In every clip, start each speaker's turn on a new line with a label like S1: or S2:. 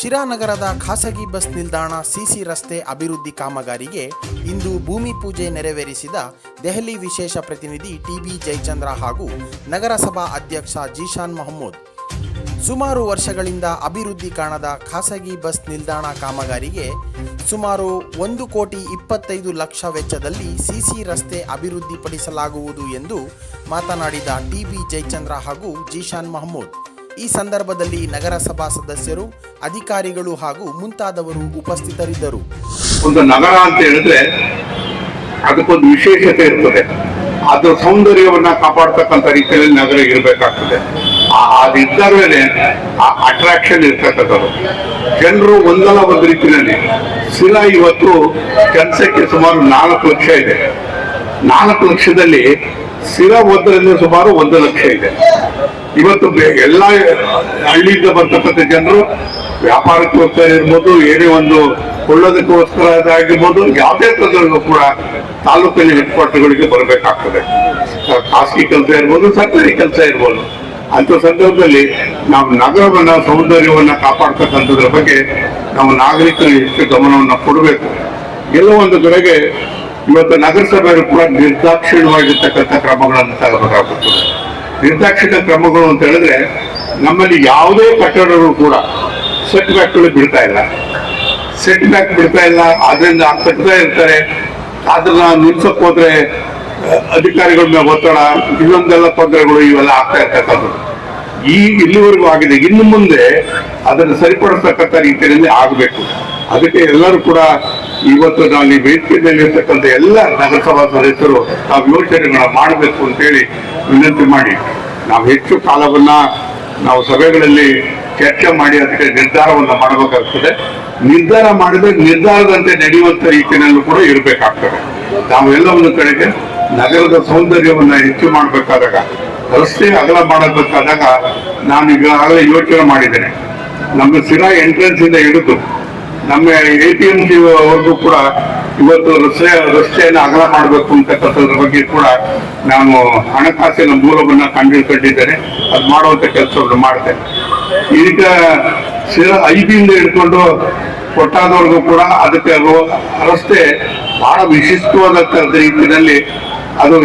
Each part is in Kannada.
S1: ಶಿರಾನಗರದ ಖಾಸಗಿ ಬಸ್ ನಿಲ್ದಾಣ ಸಿಸಿ ರಸ್ತೆ ಅಭಿವೃದ್ಧಿ ಕಾಮಗಾರಿಗೆ ಇಂದು ಭೂಮಿ ಪೂಜೆ ನೆರವೇರಿಸಿದ ದೆಹಲಿ ವಿಶೇಷ ಪ್ರತಿನಿಧಿ ಟಿಬಿ ಜಯಚಂದ್ರ ಹಾಗೂ ನಗರಸಭಾ ಅಧ್ಯಕ್ಷ ಜೀಶಾನ್ ಮಹಮ್ಮೂದ್ ಸುಮಾರು ವರ್ಷಗಳಿಂದ ಅಭಿವೃದ್ಧಿ ಕಾಣದ ಖಾಸಗಿ ಬಸ್ ನಿಲ್ದಾಣ ಕಾಮಗಾರಿಗೆ ಸುಮಾರು ಒಂದು ಕೋಟಿ ಇಪ್ಪತ್ತೈದು ಲಕ್ಷ ವೆಚ್ಚದಲ್ಲಿ ಸಿಸಿ ರಸ್ತೆ ಅಭಿವೃದ್ಧಿಪಡಿಸಲಾಗುವುದು ಎಂದು ಮಾತನಾಡಿದ ಟಿಬಿ ಜಯಚಂದ್ರ ಹಾಗೂ ಜೀಶಾನ್ ಮಹಮ್ಮೂದ್ ಈ ಸಂದರ್ಭದಲ್ಲಿ ನಗರಸಭಾ ಸದಸ್ಯರು, ಅಧಿಕಾರಿಗಳು ಹಾಗೂ ಮುಂತಾದವರು ಉಪಸ್ಥಿತರಿದ್ದರು.
S2: ಒಂದು ನಗರ ಅಂತ ಹೇಳಿದ್ರೆ ಅದಕ್ಕೊಂದು ವಿಶೇಷತೆ ಇರ್ತದೆ. ಅದರ ಸೌಂದರ್ಯವನ್ನ ಕಾಪಾಡ್ತಕ್ಕಂಥ ರೀತಿಯಲ್ಲಿ ನಗರ ಇರಬೇಕಾಗ್ತದೆ. ಅದಿದ್ದಾಗಲೇ ಆ ಅಟ್ರಾಕ್ಷನ್ ಇರ್ತಕ್ಕಂಥದ್ದು. ಜನರು ಒಂದಲ್ಲ ಒಂದು ರೀತಿಯಲ್ಲಿ ಶಿಲಾ ಇವತ್ತು ಕೆಲಸಕ್ಕೆ ಸುಮಾರು ನಾಲ್ಕು ಲಕ್ಷ ಇದೆ. ನಾಲ್ಕು ಲಕ್ಷದಲ್ಲಿ ಶಿಲಾ ಒಂದರಿಂದ ಸುಮಾರು ಒಂದು ಲಕ್ಷ ಇದೆ. ಇವತ್ತು ಎಲ್ಲ ಹಳ್ಳಿಯಿಂದ ಬರ್ತಕ್ಕಂಥ ಜನರು ವ್ಯಾಪಾರಕ್ಕೋಸ್ಕರ ಇರ್ಬೋದು, ಏನೇ ಒಂದು ಕೊಳ್ಳೋದಕ್ಕೋಸ್ಕರ ಆಗಿರ್ಬೋದು ಯಾವುದೇ ತೊಂದರೆಗೂ ಕೂಡ ತಾಲೂಕಲ್ಲಿ ಹೆಡ್ ಕ್ವಾರ್ಟರ್ಗಳಿಗೆ ಬರಬೇಕಾಗ್ತದೆ. ಖಾಸಗಿ ಕೆಲಸ ಇರ್ಬೋದು, ಸರ್ಕಾರಿ ಕೆಲಸ ಇರ್ಬೋದು. ಅಂತ ಸಂದರ್ಭದಲ್ಲಿ ನಾವು ನಗರವನ್ನ, ಸೌಂದರ್ಯವನ್ನ ಕಾಪಾಡ್ತಕ್ಕಂಥದ್ರ ಬಗ್ಗೆ ನಾವು ನಾಗರಿಕರು ಹೆಚ್ಚು ಗಮನವನ್ನ ಕೊಡಬೇಕು. ಎಲ್ಲೋ ಒಂದು ಕಡೆಗೆ ಇವತ್ತು ನಗರಸಭೆಯವರು ಕೂಡ ನಿರ್ದಾಕ್ಷಿಣ್ಯವಾಗಿರ್ತಕ್ಕಂಥ ಕ್ರಮಗಳನ್ನು ತಗೋಬೇಕಾಗುತ್ತದೆ ನಿರ್ದಾಕ್ಷಿಣ್ಯ ಕ್ರಮಗಳು ಅಂತ ಹೇಳಿದ್ರೆ ನಮ್ಮಲ್ಲಿ ಯಾವುದೇ ಕಟ್ಟಡಗಳು ಕೂಡ ಸೆಟ್ ಬ್ಯಾಕ್ಗಳು ಬಿಡ್ತಾ ಇಲ್ಲ. ಸೆಟ್ ಬ್ಯಾಕ್ ಬಿಡ್ತಾ ಇಲ್ಲ ಅದರಿಂದ ಕಟ್ತಾ ಇರ್ತಾರೆ. ಅದನ್ನ ನಿಲ್ಸಕ್ ಹೋದ್ರೆ ಅಧಿಕಾರಿಗಳ ಮೇಲೆ ಒತ್ತಡ, ಇನ್ನೊಂದೆಲ್ಲ ತೊಂದರೆಗಳು ಇವೆಲ್ಲ ಆಗ್ತಾ ಇರ್ತಕ್ಕಂಥದ್ದು. ಈ ಇಲ್ಲಿವರೆಗೂ ಆಗಿದೆ. ಇನ್ನು ಮುಂದೆ ಅದನ್ನು ಸರಿಪಡಿಸ್ತಕ್ಕಂಥ ರೀತಿಯಲ್ಲಿ ಆಗಬೇಕು. ಅದಕ್ಕೆ ಎಲ್ಲರೂ ಕೂಡ ಇವತ್ತು ನಾವು ಈ ಎಲ್ಲ ನಗರಸಭಾ ಸದಸ್ಯರು ನಾವು ಯೋಚನೆಗಳನ್ನ ಮಾಡಬೇಕು ಅಂತೇಳಿ ವಿನಂತಿ ಮಾಡಿ. ನಾವು ಹೆಚ್ಚು ಕಾಲವನ್ನ ನಾವು ಸಭೆಗಳಲ್ಲಿ ಚರ್ಚೆ ಮಾಡಿ ಅದಕ್ಕೆ ನಿರ್ಧಾರವನ್ನು ಮಾಡಬೇಕಾಗ್ತದೆ. ನಿರ್ಧಾರ ಮಾಡಿದ್ರೆ ನಿರ್ಧಾರದಂತೆ ನಡೆಯುವಂತ ರೀತಿಯಲ್ಲೂ ಕೂಡ ಇರಬೇಕಾಗ್ತದೆ. ನಾವೆಲ್ಲ ಒಂದು ಕಡೆಗೆ ನಗರದ ಸೌಂದರ್ಯವನ್ನ ಹೆಚ್ಚು ಮಾಡಬೇಕಾದಾಗ, ರಸ್ತೆ ಅಗಲ ಮಾಡಬೇಕಾದಾಗ ನಾನು ಈಗಾಗಲೇ ಯೋಚನೆ ಮಾಡಿದ್ದೇನೆ. ನಮ್ಮ ಸಿರಾ ಎಂಟ್ರೆನ್ಸ್ ಇಂದ ಹಿಡಿದು ನಮ್ಮ ಎ ಪಿ ಎಂ ಸಿ ಅವ್ರಿಗೂ ಕೂಡ ಇವತ್ತು ರಸ್ತೆ ರಸ್ತೆಯನ್ನು ಅಗಲ ಮಾಡಬೇಕು ಅಂತಕ್ಕಂಥದ್ರ ಬಗ್ಗೆ ಕೂಡ ನಾನು ಹಣಕಾಸಿನ ಮೂಲವನ್ನು ಕಂಡುಕೊಂಡಿದ್ದೇನೆ ಅದು ಮಾಡುವಂತ ಕೆಲಸವನ್ನು ಮಾಡ್ತೇನೆ. ಈಗ ಸಿರಾ ಐದಿಯಿಂದ ಹಿಡ್ಕೊಂಡು ಕೊಟ್ಟಾದವ್ರಿಗೂ ಕೂಡ ಅದಕ್ಕೆ ರಸ್ತೆ ಬಹಳ ವಿಶಿಷ್ಟವಾದಂಥ ರೀತಿಯಲ್ಲಿ ಅದು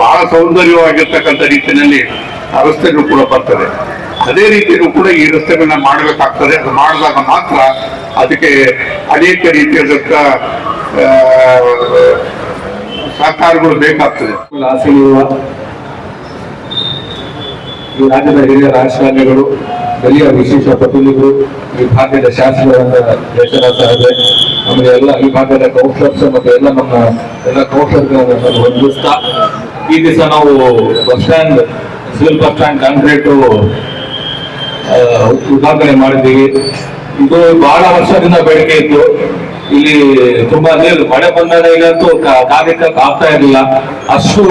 S2: ಬಹಳ ಸೌಂದರ್ಯವಾಗಿರ್ತಕ್ಕಂಥ ರೀತಿಯಲ್ಲಿ ರಸ್ತೆಗಳು ಕೂಡ ಬರ್ತದೆ. ಅದೇ ರೀತಿಯೂ ಕೂಡ ಈ ರಸ್ತೆಗಳನ್ನ ಮಾಡಬೇಕಾಗ್ತದೆ. ಅದು ಮಾಡಿದಾಗ ಮಾತ್ರ ಅದಕ್ಕೆ ಅನೇಕ ರೀತಿಯಾದಂಥ ಆ, ಸಹಕಾರಗಳು ಬೇಕಾಗ್ತದೆ.
S3: ಈ ರಾಜ್ಯದ ಹಿರಿಯ ರಾಜಕಾರಣಿಗಳು ಸ್ಥಳೀಯ ವಿಶೇಷ ಪ್ರತಿನಿಧಿಗಳು ಈ ಭಾಗದ ಶಾಸಕರಾದ ಯಶನ ಸಾಹೇಬ್ರೆ ಆಮೇಲೆ ಎಲ್ಲ ಈ ಭಾಗದ ಕೌಶಲ್ಸ್ ಮತ್ತೆ ಎಲ್ಲ ನಮ್ಮ ಎಲ್ಲ ಕೌಶಲ್ಗಳನ್ನು ಹೊಂದಿಸ್ತಾ ಈ ದಿವಸ ನಾವು bus stand civil bus stand concrete ಉದ್ಘಾಟನೆ ಮಾಡಿದ್ದೀವಿ. ಇದು ಬಹಳ ವರ್ಷದಿಂದ ಬೇಡಿಕೆ ಇತ್ತು. ಇಲ್ಲಿ ತುಂಬಾ ನೀರು ಮಳೆ ಬಂದಾಗ ಇಲ್ಲಂತೂ ಕಾ- ಕಾರ್ಯಕ್ಕೆ ಆಗ್ತಾ ಇರಲಿಲ್ಲ. ಅಷ್ಟು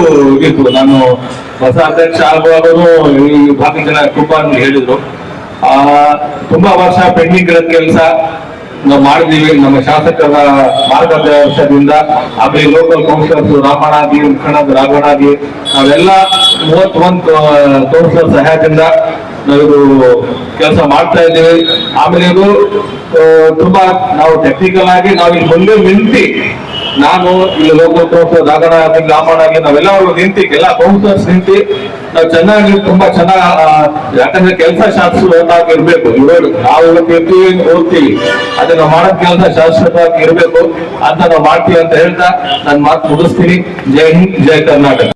S3: ಇತ್ತು. ನಾನು ಹೊಸ ಅಧ್ಯಕ್ಷ ಆಗುವಾಗನು ಈ ಭಾಗ ಜನ ತುಂಬಾ ಹೇಳಿದ್ರು. ಆ, ತುಂಬಾ ವರ್ಷ ಪೆಂಡಿಂಗ್ ಇರೋ ಕೆಲಸ. ನಾವು ಮಾಡಿದೀವಿ. ನಮ್ಮ ಶಾಸಕರ ಮಾರ್ಗದರ್ಶನದಿಂದ. ಆಮೇಲೆ ಲೋಕಲ್ ಕೌನ್ಸಿಲರ್ಸ್ ರಾಮಣಾಗಿ ಮುಖಂಡ ರಾಘವಣಾಗಿ ನಾವೆಲ್ಲ ಮೂವತ್ತೊಂದು ಕೌನ್ಸಿಲರ್ ಸಹಾಯದಿಂದ ನಾವಿದು ಕೆಲಸ ಮಾಡ್ತಾ ಇದ್ದೇವೆ. ಆಮೇಲೆ ಇದು ತುಂಬಾ ನಾವು ಟೆಕ್ನಿಕಲ್ ಆಗಿ ನಾವು ಇಲ್ಲಿ ನಿಂತಿ ನಾನು ಇಲ್ಲಿ ಲೋಕಲ್ ಕೌನ್ಸಿಲರ್ ರಾಘವಣಾಗಿ ಆಗಿ ನಾವೆಲ್ಲ ನಿಂತಿ, ಎಲ್ಲ ಕೌನ್ಸಿಲರ್ಸ್ ನಿಂತಿ ನಾವು ಚೆನ್ನಾಗಿ, ತುಂಬಾ ಚೆನ್ನಾಗಿ ಯಾಕಂದ್ರೆ ಕೆಲಸ ಶಾಶ್ವತವಾಗಿ ಇರ್ಬೇಕು. ಇವರು ನಾವು ಇರ್ತೀವಿ ಓದ್ತೀವಿ. ಅದನ್ನ ಮಾಡೋ ಕೆಲಸ ಶಾಶ್ವತವಾಗಿ ಇರ್ಬೇಕು. ಅಂತ ನಾವು ಮಾಡ್ತೀವಿ ಅಂತ ಹೇಳ್ತಾ ನಾನು ಮಾತು ಮುಗಿಸ್ತೀನಿ. ಜೈ ಹಿಂದ್, ಜೈ ಕರ್ನಾಟಕ.